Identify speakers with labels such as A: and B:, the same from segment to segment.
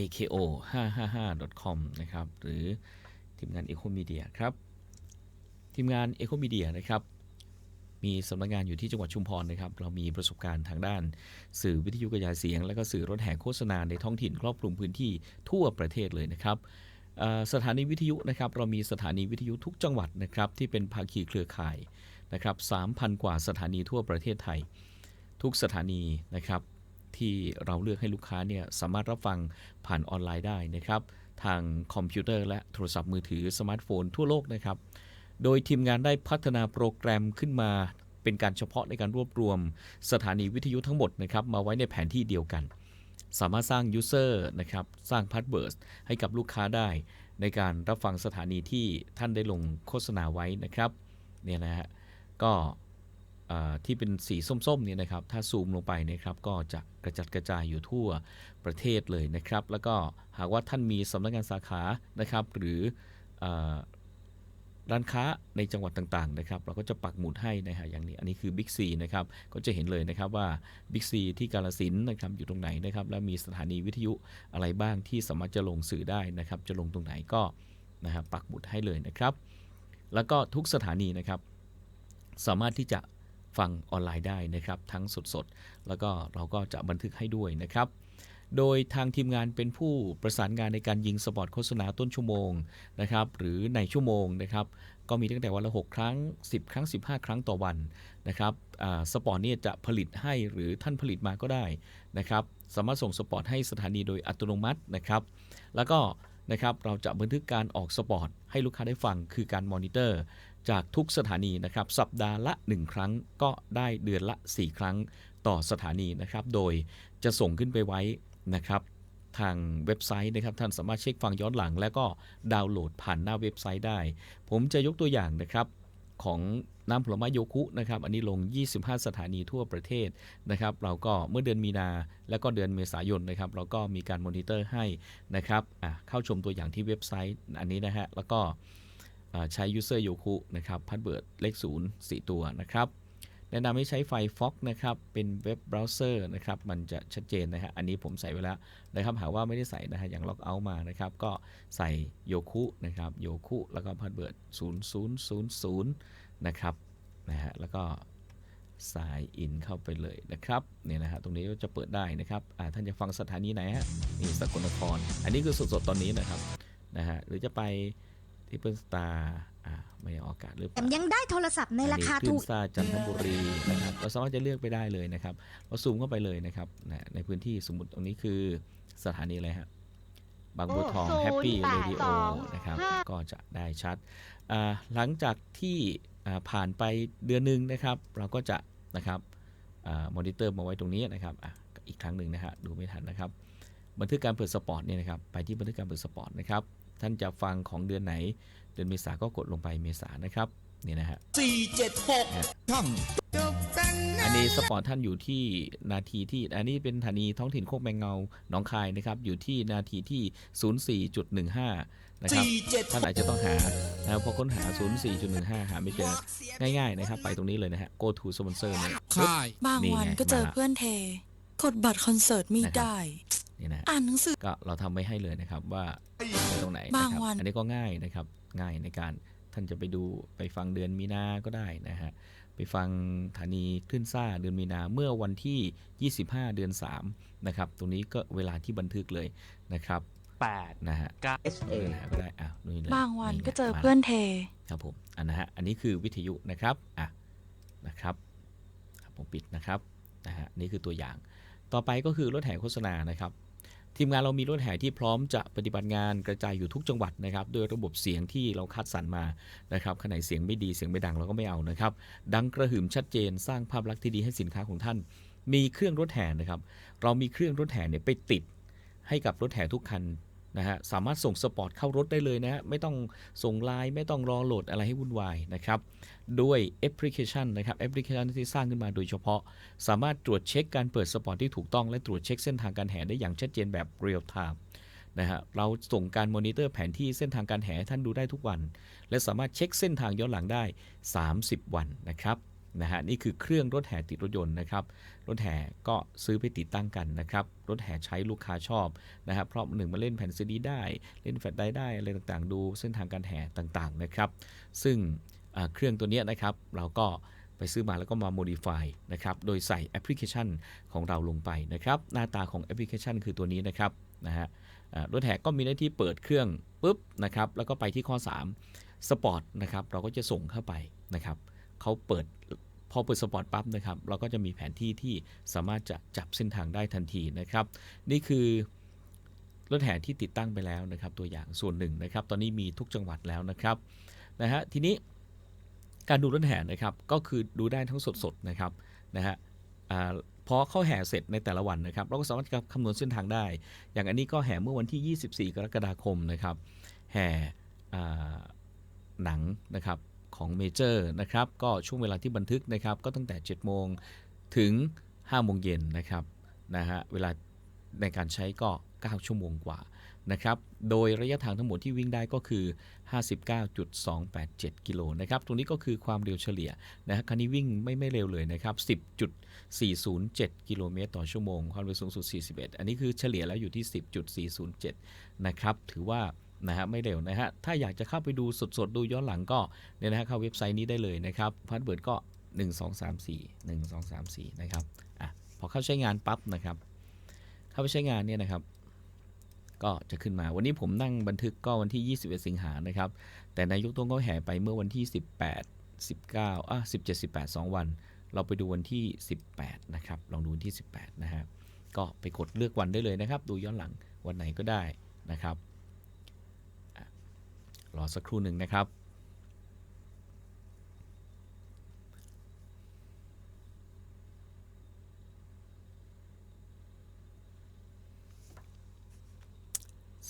A: ako 555 com นะครับ หรือทีมงาน Eco Media ครับ ทีมงาน Eco Media นะครับ มีสำนักงานอยู่ที่จังหวัดชุมพรนะครับ เรามีประสบการณ์ทางด้าน สื่อวิทยุกระจายเสียง และก็สื่อรถแห่โฆษณาในท้องถิ่นครอบคลุมพื้นที่ทั่วประเทศเลยนะครับสถานีวิทยุนะครับ เรามีสถานีวิทยุทุกจังหวัดนะครับ ที่เป็นภาคีเครือข่ายนะครับ3,000 กว่าสถานีทั่วประเทศไทย ทุกสถานีนะครับ ที่เราเลือกให้ลูกค้าเนี่ยสามารถรับฟังผ่านออนไลน์ได้นะครับ ทางคอมพิวเตอร์และโทรศัพท์มือถือสมาร์ทโฟนทั่วโลกนะครับ โดยทีมงานได้พัฒนาโปรแกรมขึ้นมาเป็นการเฉพาะในการรวบรวมสถานีวิทยุทั้งหมดนะครับมาไว้ในแผนที่เดียวกัน สามารถสร้าง User นะครับสร้างพาสเวิร์ดให้กับลูกค้าได้ ในการรับฟังสถานีที่ท่านได้ลงโฆษณาไว้นะครับเนี่ยนะฮะก็ ที่เป็นสีส้มๆเนี่ยนะครับ ถ้าซูมลงไปนะครับก็จะกระจัดกระจายอยู่ทั่วประเทศเลยนะครับ แล้วก็หากว่าท่านมีสำนักงานสาขานะครับ หรืออร้านค้าในจังหวัดต่างๆนะครับ เราก็จะปักหมุดให้นะฮะอย่างนี้อันนี้คือ Big C นะครับก็จะเห็นเลยนะครับว่า Big C ที่กาลสินนะครับอยู่ตรงไหนนะครับ แล้วมีสถานีวิทยุอะไรบ้างที่สามารถจะลงสื่อได้นะครับ จะลงตรงไหนก็นะครับปักหมุดให้เลยนะครับ แล้วก็ทุกสถานีนะครับ สามารถที่จะ ฟังออนไลน์ได้นะครับ ทั้งสดๆ แล้วก็เราก็จะบันทึกให้ด้วยนะครับ โดยทางทีมงานเป็นผู้ประสานงานในการยิงสปอตโฆษณาต้นชั่วโมงนะครับหรือในชั่วโมงนะครับก็มีตั้งแต่วันละ 6 ครั้ง 10 ครั้ง 15 ครั้งต่อวันนะครับสปอตเนี่ยจะผลิตให้หรือท่านผลิตมาก็ได้นะครับสามารถส่งสปอตให้สถานีโดยอัตโนมัตินะครับ แล้วก็นะครับเราจะบันทึกการออกสปอตให้ลูกค้าได้ฟังคือการมอนิเตอร์ จากทุกสถานีนะครับสัปดาห์ละ 1 ครั้งก็ได้เดือนละ 4 ครั้งต่อสถานีนะครับโดยจะส่งขึ้นไปไว้นะครับทางเว็บไซต์นะครับท่านสามารถเช็คฟังย้อนหลัง แล้วก็ดาวน์โหลดผ่านหน้าเว็บไซต์ได้ ผมจะยกตัวอย่างนะครับของน้ำผลไม้โยคุนะครับ อันนี้ลง 25 สถานีทั่วประเทศนะครับ เราก็เมื่อเดือนมีนา แล้วก็เดือนเมษายนนะครับ เราก็มีการมอนิเตอร์ให้นะครับเข้าชมตัวอย่างที่เว็บไซต์อันนี้นะฮะ แล้วก็ ใช้ user โยคุนะครับพัดเบิร์ดเลข 0 4 ตัวนะครับ แนะนำให้ใช้ไฟ Fox นะครับ เป็นเว็บเบราว์เซอร์นะครับ มันจะชัดเจนนะฮะ อันนี้ผมใส่ไว้แล้วนะครับ หาว่าไม่ได้ใส่นะฮะ อย่างล็อกเอาท์มานะครับ ก็ใส่โยคุนะครับโยคุแล้วก็พาสเวิร์ด0000 นะครับนะฮะ แล้วก็สายอินเข้าไปเลยนะครับเนี่ยนะฮะตรงนี้ก็จะเปิดได้นะครับอ่าท่านจะฟังสถานีไหนฮะนี่สกลนคร อันนี้คือสดๆตอนนี้นะครับนะฮะหรือจะไป ที่เปิลสตาร์อ่าไม่ออกอากาศหรือเป
B: แถ
A: ล่า
B: มยังได้โทรศัพท์ในราคา
A: อันนี้
B: ถู
A: ขึ้
B: ก
A: นซ่าจันทบุรีนะครับเราสามารถจะเลือกไปได้เลยนะครับเราซูมเข้าไปเลยนะครับนะในพื้นที่สมมติตรงนี้คือสถานีอะไรฮะบางบัวทอง
C: โอ้
A: แฮปปี้
C: 082
A: เรดิโอนะครับ
C: ห้า
A: ก็จะได้ชัดอ่าหลังจากที่อ่าผ่านไปเดือนหนึ่งนะครับ เราก็จะนะครับมอนิเตอร์มาไว้ตรงนี้นะครับอะอีกครั้งหนึ่งนะฮะดูไม่ทันนะครับ บันทึกการเปิดสปอร์ตเนี่ยนะครับไปที่บันทึกการเปิดสปอร์ตนะครับ ท่านจะฟังของเดือนไหน เดือนเมษาก็กดลงไปเมษานะครับนี่นะฮะ
D: สี่เจ็ดหกช่อง
A: อันนี้สปอร์ตท่านอยู่ที่นาทีที่ อันนี้เป็นสถานีท้องถิ่นโคกแมงเงาหนองคายนะครับ อยู่ที่นาทีที่ 04.15 นะครับ
D: สี่เจ็ด
A: ท่านอาจจะต้องหานะครับพอค้นหา 04.15 หาไม่เจอ ง่ายๆนะครับ ไปตรงนี้เลยนะฮะ go to sponsor เนี่ย
D: ค่าย
E: บาง
A: นี่
E: วัน
A: ไง
E: ก็เจอ
A: มาละ
E: เพื่อนเท กดบัตรคอนเสิร์ตไม่
A: นะครับ
E: ได้
A: นี่นะฮะ
E: อ่านหนังสือ
A: ก็เราทำไว้ให้เลยนะครับว่าไปตรงไหนนะ
E: บาง
A: ครับ
E: วัน
A: อันนี้ก็ง่ายนะครับง่ายในการท่านจะไปดูไปฟังเดือนมีนา ก็ได้นะฮะ ไปฟังสถานีคลื่นซ่าเดือนมีนาเมื่อวันที่ 25 เดือน 3 นะครับ ตรงนี้ก็เวลาที่บันทึกเลยนะครับ
F: 8
A: นะฮะ
F: 9 SA
A: เดินหาก็ได้อะนี่เลย
E: บางวัน
A: ไง
E: ก็เจอ
A: มา
E: เพื่อนเท
A: ครับผม อันนะฮะ อันนี้คือวิทยุนะครับ อะ นะครับครับผมปิดนะครับ นะฮะ นี่คือตัวอย่าง ต่อไปก็คือรถแห่โฆษณานะครับ ทีมงานเรามีรถแห่ที่พร้อมจะปฏิบัติงานกระจายอยู่ทุกจังหวัดนะครับโดยระบบเสียงที่เราคัดสรรมานะครับขนาดเสียงไม่ดีเสียงไม่ดังเราก็ไม่เอานะครับ ดังกระหึ่มชัดเจนสร้างภาพลักษณ์ที่ดีให้สินค้าของท่าน มีเครื่องรถแห่นะครับ เรามีเครื่องรถแห่เนี่ยไปติดให้กับรถแห่ทุกคัน นะฮะสามารถส่งสปอร์ตเข้ารถได้เลยนะฮะไม่ต้องส่งไลน์ไม่ต้องรอโหลดอะไรให้วุ่นวายนะครับด้วยแอปพลิเคชันนะครับแอปพลิเคชันที่สร้างขึ้นมาโดยเฉพาะ สามารถตรวจเช็คการเปิดสปอร์ตที่ถูกต้องและตรวจเช็คเส้นทางการแห่ได้อย่างชัดเจนแบบเรียลไทม์นะฮะเราส่งการมอนิเตอร์แผนที่เส้นทางการแห่ท่านดูได้ทุกวัน และสามารถเช็คเส้นทางย้อนหลังได้ 30 วันนะครับ นะฮะนี่คือเครื่องรถแห่ติดรถยนต์นะครับ รถแห่ก็ซื้อไปติดตั้งกันนะครับ รถแห่ใช้ลูกค้าชอบนะครับเพราะหนึ่งมาเล่นแผ่นซีดีได้ เล่นแฟลชไดรฟ์ได้อะไรต่างๆ ดูเส้นทางการแห่ต่างๆนะครับ ซึ่งเครื่องตัวนี้นะครับเราก็ไปซื้อมาแล้วก็มา modify นะครับ โดยใส่แอปพลิเคชันของเราลงไปนะครับ หน้าตาของแอปพลิเคชันคือตัวนี้นะครับนะฮะรถแห่ก็มีหน้าที่เปิดเครื่องปุ๊บนะครับ แล้วก็ไปที่ข้อ3สปอร์ตนะครับ เราก็จะส่งเข้าไปนะครับเขาเปิด พอเปิดสปอร์ตปั๊บนะครับเราก็จะมีแผนที่ที่สามารถจะจับเส้นทางได้ทันทีนะครับ นี่คือรถแห่ที่ติดตั้งไปแล้วนะครับ ตัวอย่างส่วนหนึ่งนะครับ ตอนนี้มีทุกจังหวัดแล้วนะครับนะฮะทีนี้การดูรถแห่นะครับก็คือดูได้ทั้งสดๆนะครับนะฮะพอเข้าแห่เสร็จในแต่ละวันนะครับ เราก็สามารถคำนวณเส้นทางได้ อย่างอันนี้ก็แห่เมื่อวันที่ 24 กรกฎาคมนะครับ แห่หนังนะครับ ของเมเจอร์นะครับก็ช่วงเวลาที่บันทึกนะครับก็ตั้งแต่ 7 โมงถึง 5 โมงเย็นนะครับนะฮะเวลาในการใช้ก็ 9 ชั่วโมงกว่านะครับโดยระยะทางทั้งหมดที่วิ่งได้ก็คือ 59.287 กิโลนะครับ ตรงนี้ก็คือความเร็วเฉลี่ยนะฮะคันนี้วิ่งไม่ไม่เร็วเลยนะครับ 10.407 กิโลเมตรต่อชั่วโมง ความเร็วสูงสุด 41 อันนี้คือเฉลี่ยแล้วอยู่ที่ 10.407 นะครับ ถือว่า นะฮะไม่เร็วนะฮะถ้าอยากจะเข้าไปดูสดๆ ดูย้อนหลังก็เนี่ยนะฮะเข้าเว็บไซต์นี้ได้เลยนะครับพาสเวิร์ดก็ 1 2 3 4 1 2 3 4 นะครับอะพอเข้าใช้งานปั๊บนะครับ เข้าไปใช้งานเนี่ยนะครับ ก็จะขึ้นมาวันนี้ผมนั่งบันทึกก็วันที่ 21 สิงหานะครับ แต่นายกต้องก็แห่ไปเมื่อวันที่ 18 19อะ17 18 2 วัน เราไปดูวันที่ 18 นะครับ ลองดูวันที่ 18 นะฮะก็ไปกดเลือกวันได้เลยนะครับ ดูย้อนหลังวันไหนก็ได้นะครับ อสักครู่หนึ่งนะครับ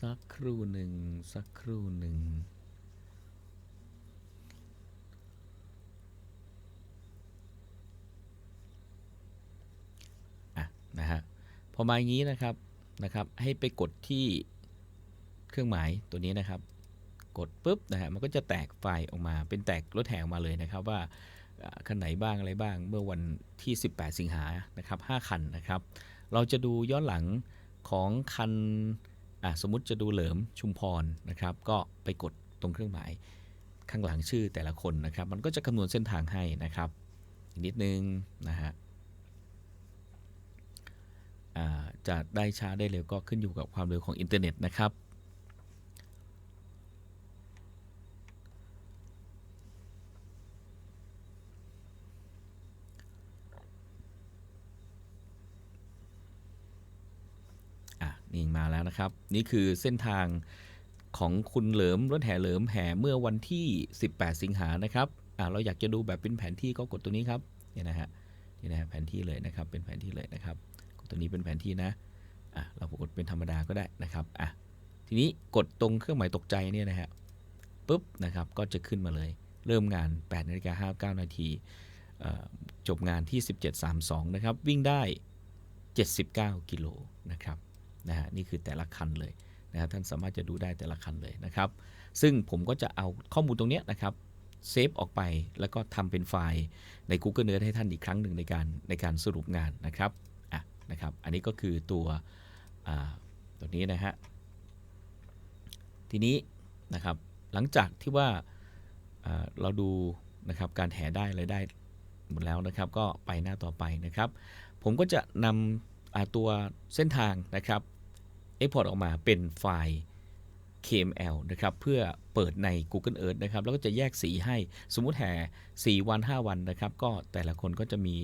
A: สักครู่หนึ่งสักครู่หนึ่งอะนะฮะพอมาอย่างนี้นะครับนะครับ ให้ไปกดที่เครื่องหมายตัวนี้นะครับ กดปุ๊บนะฮะมันก็จะแตกไฟล์ออกมา เป็นแตกรถแห่ออกมาเลยนะครับว่าคันไหนบ้างอะไรบ้างเมื่อวันที่ 18 สิงหานะครับ5คันนะครับ เราจะดูย้อนหลังของคันสมมติจะดูเหลิมชุมพรนะครับ ก็ไปกดตรงเครื่องหมายข้างหลังชื่อแต่ละคนนะครับ มันก็จะคำนวณเส้นทางให้นะครับอีกนิดนึงนะฮะจะได้ช้าได้เร็วก็ขึ้นอยู่กับความเร็วของอินเทอร์เน็ตนะครับ อะ นี่มาแล้วนะครับ นี่คือเส้นทางของคุณเหลิมรถแห่เหลิมแห่เมื่อวันที่ 18 สิงหานะครับอะเราอยากจะดูแบบเป็นแผนที่ก็กดตัวนี้ครับเนี่ยนะฮะนี่นะฮะแผนที่เลยนะครับเป็นแผนที่เลยนะครับกดตัวนี้เป็นแผนที่นะอะเรากดเป็นธรรมดาก็ได้นะครับอะทีนี้กดตรงเครื่องหมายตกใจเนี่ยนะฮะปุ๊บนะครับก็จะขึ้นมาเลย เริ่มงาน8นาฬิกา59 นาทีจบงานที่ 17.32 นะครับ วิ่งได้ 79 กิโลนะครับ นะฮะนี่คือแต่ละคันเลยนะครับท่านสามารถจะดูได้แต่ละคันเลยนะครับ ซึ่งผมก็จะเอาข้อมูลตรงนี้นะครับเซฟออกไปแล้วก็ทำเป็นไฟล์ใน Google Earth ให้ท่านอีกครั้งหนึ่งในการในการสรุปงานนะครับอะนะครับอันนี้ก็คือตัวตัวนี้นะฮะทีนี้นะครับหลังจากที่ว่าเราดูนะครับการแห่ได้อะไรได้หมดแล้วนะครับ ก็ไปหน้าต่อไปนะครับ ผมก็จะนำตัวเส้นทางนะครับ Export ออกมาเป็นไฟล์ KML นะครับเพื่อเปิดใน Google Earth นะครับแล้วก็จะแยกสีให้สมมุติแห่ 4 วัน 5 วันนะครับก็แต่ละคนก็จะมี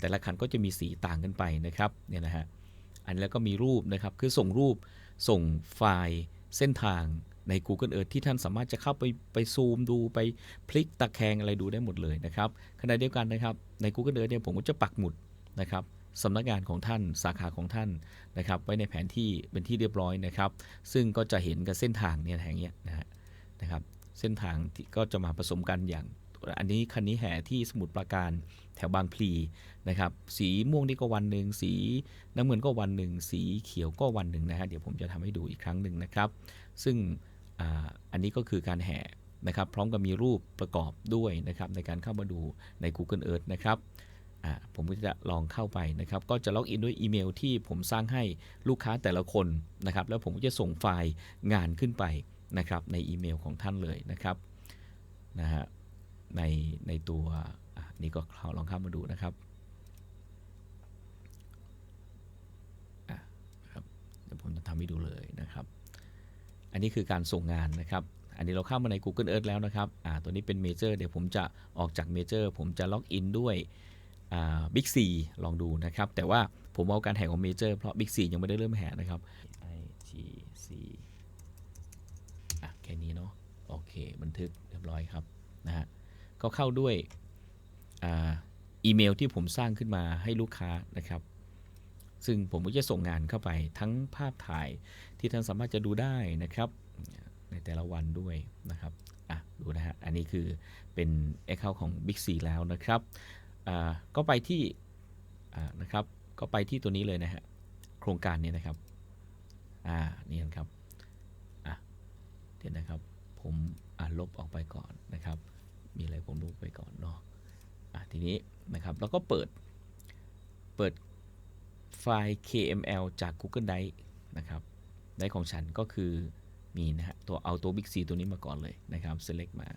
A: แต่ละคันก็จะมีสีต่างกันไปนะครับเนี่ยนะฮะอันนี้แล้วก็มีรูปนะครับคือส่งรูปส่งไฟล์เส้นทางใน Google Earth ที่ท่านสามารถจะเข้าไปไปซูมดูไปพลิกตะแคงอะไรดูได้หมดเลยนะครับขณะเดียวกันนะครับใน Google Earth เนี่ยผมก็จะปักหมุดนะครับ สำนักงานของท่านสาขาของท่านนะครับ ไว้ในแผนที่เป็นที่เรียบร้อยนะครับ ซึ่งก็จะเห็นกับเส้นทางเนี่ยอย่งเงี้ยนะฮะนะครับเส้นทางที่ก็จะมาผสมกันอย่างอันนี้คันนี้แห่ที่สมุทรปราการแถวบางพลีนะครับ สีม่วงนี่ก็วันหนึ่งสีน้ำเงินก็วันหนึ่งสีเขียวก็วันหนึ่งนะฮะเดี๋ยวผมจะทำให้ดูอีกครั้งหนึ่งนะครับ ซึ่งออันนี้ก็คือการแห่นะครับ พร้อมกับมีรูปประกอบด้วยนะครับในการเข้ามาดูใน Google Earth นะครับ ผมก็จะลองเข้าไปนะครับ ก็จะล็อกอินด้วยอีเมลที่ผมสร้างให้ลูกค้าแต่ละคนนะครับ แล้วผมก็จะส่งไฟล์งานขึ้นไปนะครับในอีเมลของท่านเลยนะครับนะฮะในในตัวนี่ก็ข้าลองเข้ามาดูนะครับอะนะครับเดี๋ยวผมจะทำให้ดูเลยนะครับ อันนี้คือการส่งงานนะครับ อันนี้เราเข้ามาใน Google Earth แล้วนะครับอ่าตัวนี้เป็นเมเจอร์เดี๋ยวผมจะออกจากเมเจอร์ผมจะล็อกอินด้วย อ่า Big C ลองดูนะครับ แต่ว่าผมเอาการแห่ของเมเจอร์เพราะ Big C ยังไม่ได้เริ่มแห่นะครับ IGC อะแค่นี้เนาะโอเค บันทึกเรียบร้อยครับนะฮะก็เข้าด้วยอ่าอีเมลที่ผมสร้างขึ้นมาให้ลูกค้านะครับ ซึ่งผมก็จะส่งงานเข้าไปทั้งภาพถ่ายที่ท่านสามารถจะดูได้นะครับ ในแต่ละวันด้วยนะครับอะดูนะฮะอันนี้คือเป็น Account ของ Big C แล้วนะครับอ่า ก็ไปที่นะครับก็ไปที่ตัวนี้เลยนะฮะโครงการนี้นะครับอ่านี่นะครับอะเดี๋ยวนะครับผมลบออกไปก่อนนะครับ มีอะไรผมลบไปก่อนเนาะอะทีนี้นะครับแล้วก็เปิดเปิดไฟล์ KML จาก Google Drive นะครับได้ของฉันก็คือมีนะฮะตัวเอาตัว Big C ตัวนี้มาก่อนเลยนะครับ select มา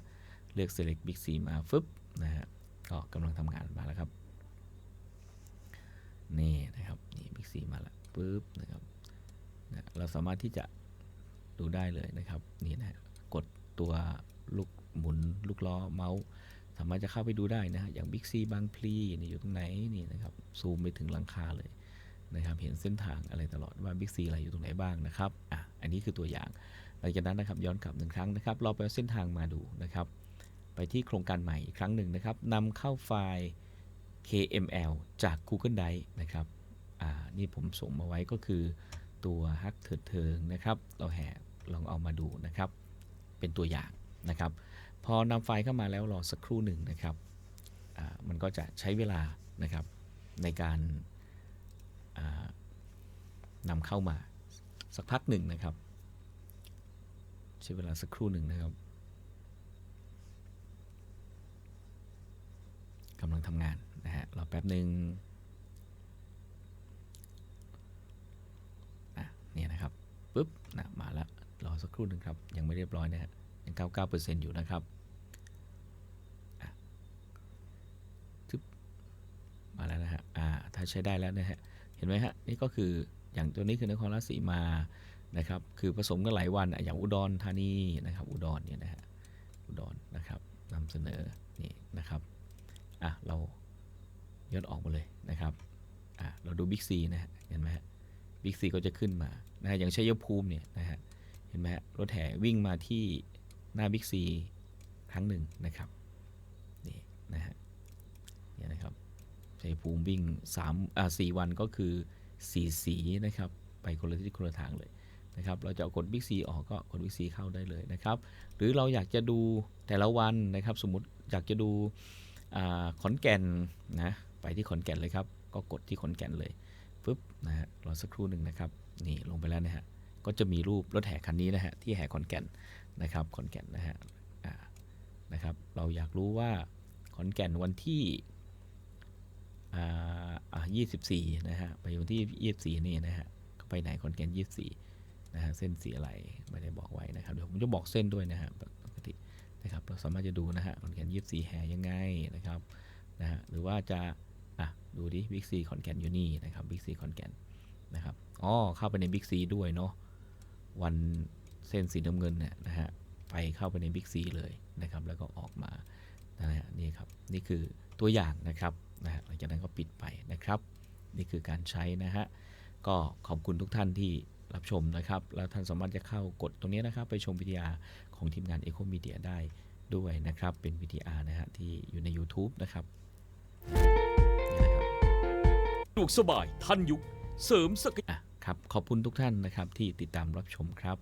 A: เลือก select Big C มาฟึบนะฮะ ก็กำลังทำงานมาแล้วครับ นี่นะครับ นี่ Big C มาแล้วปึ๊บนะครับนะเราสามารถที่จะดูได้เลยนะครับ นี่นะฮะกดตัวลูกหมุนลูกล้อเมาส์สามารถจะเข้าไปดูได้นะฮะอย่าง Big C บางพลีนี่อยู่ตรงไหนนี่นะครับซูมไปถึงหลังคาเลยนะครับเห็นเส้นทางอะไรตลอดว่าบิ๊กซีอะไรอยู่ตรงไหนบ้างนะครับอะอันนี้คือตัวอย่างหลังจากนั้นนะครับย้อนกลับหนึ่งครั้งนะครับ เราไปเอาเส้นทางมาดูนะครับ ไปที่โครงการใหม่อีกครั้งหนึ่งนะครับนำเข้าไฟล์ KML จาก Google Drive นะครับนี่ผมส่งมาไว้ก็คือตัวฮักเถิดเทิงนะครับ เราแห่ลองเอามาดูนะครับ เป็นตัวอย่างนะครับ พอนำไฟล์เข้ามาแล้วรอสักครู่หนึ่งนะครับมันก็จะใช้เวลานะครับในการนำเข้ามาสักพักหนึ่งนะครับ ใช้เวลาสักครู่หนึ่งนะครับ กำลังทำงานนะฮะรอแป๊บหนึ่งอะเนี่ยนะครับปุ๊บนะมาแล้วรอสักครู่หนึ่งครับ ยังไม่เรียบร้อยนะฮะยัง99%อยู่นะครับอะจึ๊บมาแล้วนะฮะอ่าถ้าใช้ได้แล้วนะฮะเห็นไหมฮะนี่ก็คืออย่างตัวนี้คือนครราชสีมานะครับ คือผสมกันหลายวันอย่างอุดรธานีนะครับ อุดรเนี่ยนะฮะอุดรนะครับนำเสนอนี่นะครับ อะเรายดออกมาเลยนะครับอะเราดูบิ๊กซีนะฮะเห็นไหมฮะบิ๊กซีก็จะขึ้นมานะฮะอย่างชัยภูมิเนี่ยนะฮะเห็นไหมฮะรถแห่วิ่งมาที่หน้าบิ๊กซีครั้งหนึ่งนะครับนี่นะฮะเนี่ยนะครับชัยภูมิวิ่ง3อ่า4วันก็คือ4สีนะครับไปคนละทิศคนละทางเลยนะครับเราจะเอากด Big C ออกก็กด Big C เข้าได้เลยนะครับ หรือเราอยากจะดูแต่ละวันนะครับ สมมติอยากจะดู ขอนแก่นนะไปที่ขอนแก่นเลยครับ ก็กดที่ขอนแก่นเลยปึ๊บนะฮะรอสักครู่หนึ่งนะครับนี่ลงไปแล้วนะฮะก็จะมีรูปรถแห่คันนี้นะฮะที่แห่ขอนแก่นนะครับขอนแก่นนะฮะนะครับเราอยากรู้ว่าขอนแก่นวันที่ยี่สิบสี่นะฮะไปวันที่ยี่สิบสี่นี่นะฮะก็ไปไหนคอนแก่นยี่สิบสี่นะฮะเส้นสีอะไรไม่ได้บอกไว้นะครับเดี๋ยวผมจะบอกเส้นด้วยนะฮะ นะครับเราสามารถจะดูนะฮะคอนแกนยี่สิบสี่แห่ยังไงนะครับนะฮะหรือว่าจะอะดูดิบิ๊กซีคอนแกนอยู่นี่นะครับบิ๊กซีคอนแกนนะครับอ๋อเข้าไปในบิ๊กซีด้วยเนาะวันเส้นสีน้ำเงินเนี่ยนะฮะไปเข้าไปในบิ๊กซีเลยนะครับแล้วก็ออกมานะฮะนี่ครับนี่คือตัวอย่างนะครับนะฮะหลังจากนั้นก็ปิดไปนะครับ นี่คือการใช้นะฮะก็ขอบคุณทุกท่านที่ รับชมนะครับ แล้วท่านสามารถจะเข้ากดตรงนี้นะครับ ไปชมวิทยาของทีมงาน Eco Media ได้ด้วยนะครับ เป็นวิทยานะฮะที่อยู่ใน YouTube นะครับนี่นะครับ
B: สะดวกสบายทันยุคเสริมศักย
A: อะครับขอบคุณทุกท่านนะครับที่ติดตามรับชมครับ